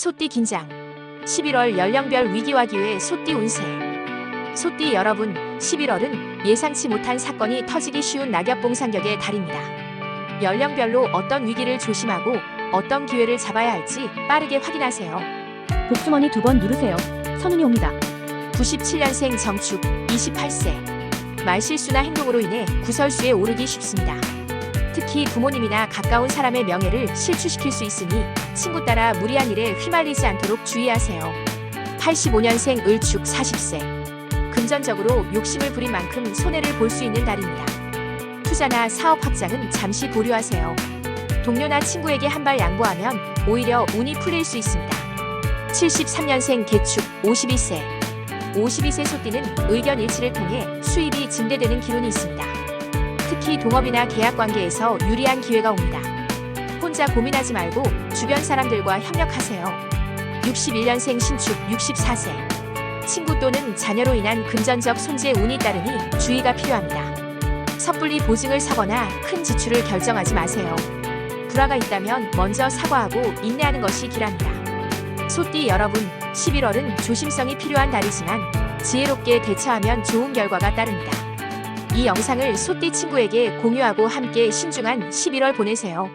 소띠 긴장. 11월 연령별 위기와 기회 소띠 운세. 소띠 여러분, 11월은 예상치 못한 사건이 터지기 쉬운 낙엽봉 상격의 달입니다. 연령별로 어떤 위기를 조심하고 어떤 기회를 잡아야 할지 빠르게 확인하세요. 복주머니 두 번 누르세요. 선운이 옵니다. 97년생 정축 28세. 말실수나 행동으로 인해 구설수에 오르기 쉽습니다. 특히 부모님이나 가까운 사람의 명예를 실추시킬 수 있으니 친구 따라 무리한 일에 휘말리지 않도록 주의하세요. 85년생 을축 40세. 금전적으로 욕심을 부린 만큼 손해를 볼 수 있는 달입니다. 투자나 사업 확장은 잠시 보류하세요. 동료나 친구에게 한 발 양보하면 오히려 운이 풀릴 수 있습니다. 73년생 개축 52세. 52세 소띠는 의견 일치를 통해 수입이 증대되는 기운이 있습니다. 특히 동업이나 계약 관계에서 유리한 기회가 옵니다. 혼자 고민하지 말고 주변 사람들과 협력하세요. 61년생 신축 64세. 친구 또는 자녀로 인한 금전적 손재 운이 따르니 주의가 필요합니다. 섣불리 보증을 서거나 큰 지출을 결정하지 마세요. 불화가 있다면 먼저 사과하고 인내하는 것이 길합니다. 소띠 여러분, 11월은 조심성이 필요한 달이지만 지혜롭게 대처하면 좋은 결과가 따릅니다. 이 영상을 소띠 친구에게 공유하고 함께 신중한 11월 보내세요.